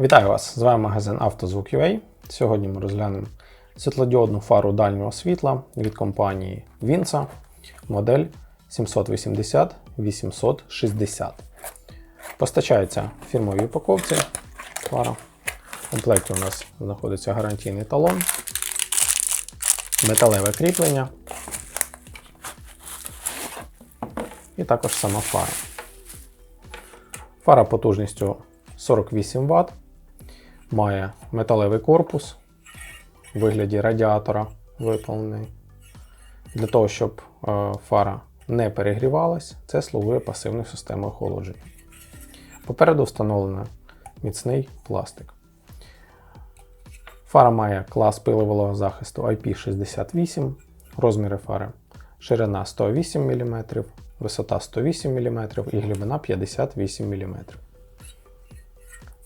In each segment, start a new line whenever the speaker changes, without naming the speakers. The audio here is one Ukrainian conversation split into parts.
Вітаю вас! З вами магазин «Автозвук.UA». Сьогодні ми розглянемо світлодіодну фару дальнього світла від компанії Vinsa, модель 780-860. Постачається в фірмовій упаковці фара. В комплекті у нас знаходиться гарантійний талон, металеве кріплення і також сама фара. Фара потужністю 48 Вт, має металевий корпус у вигляді радіатора виповнений. Для того, щоб е, фара не перегрівалась, це слугує пасивною системою охолодження. Попереду встановлено міцний пластик. Фара має клас пиливого захисту IP68, розміри фари ширина 108 мм, висота 108 мм і глибина 58 мм.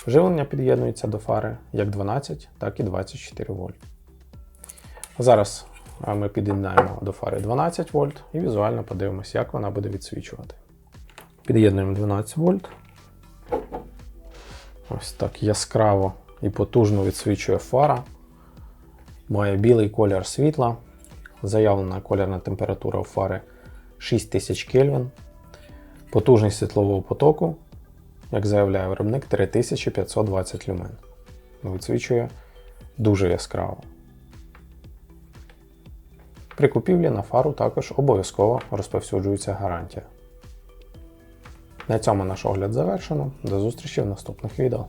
Живлення під'єднується до фари як 12, так і 24 вольт. Зараз ми під'єднаємо до фари 12 вольт і візуально подивимося, як вона буде відсвічувати. Під'єднуємо 12 вольт. Ось так яскраво і потужно відсвічує фара. Має білий колір світла. Заявлена кольорна температура у фари 6000 Кельвін. Потужність світлового потоку як заявляє виробник, 3520 люмен. Відсвічує дуже яскраво. При купівлі на фару також обов'язково розповсюджується гарантія. На цьому наш огляд завершено. До зустрічі в наступних відео.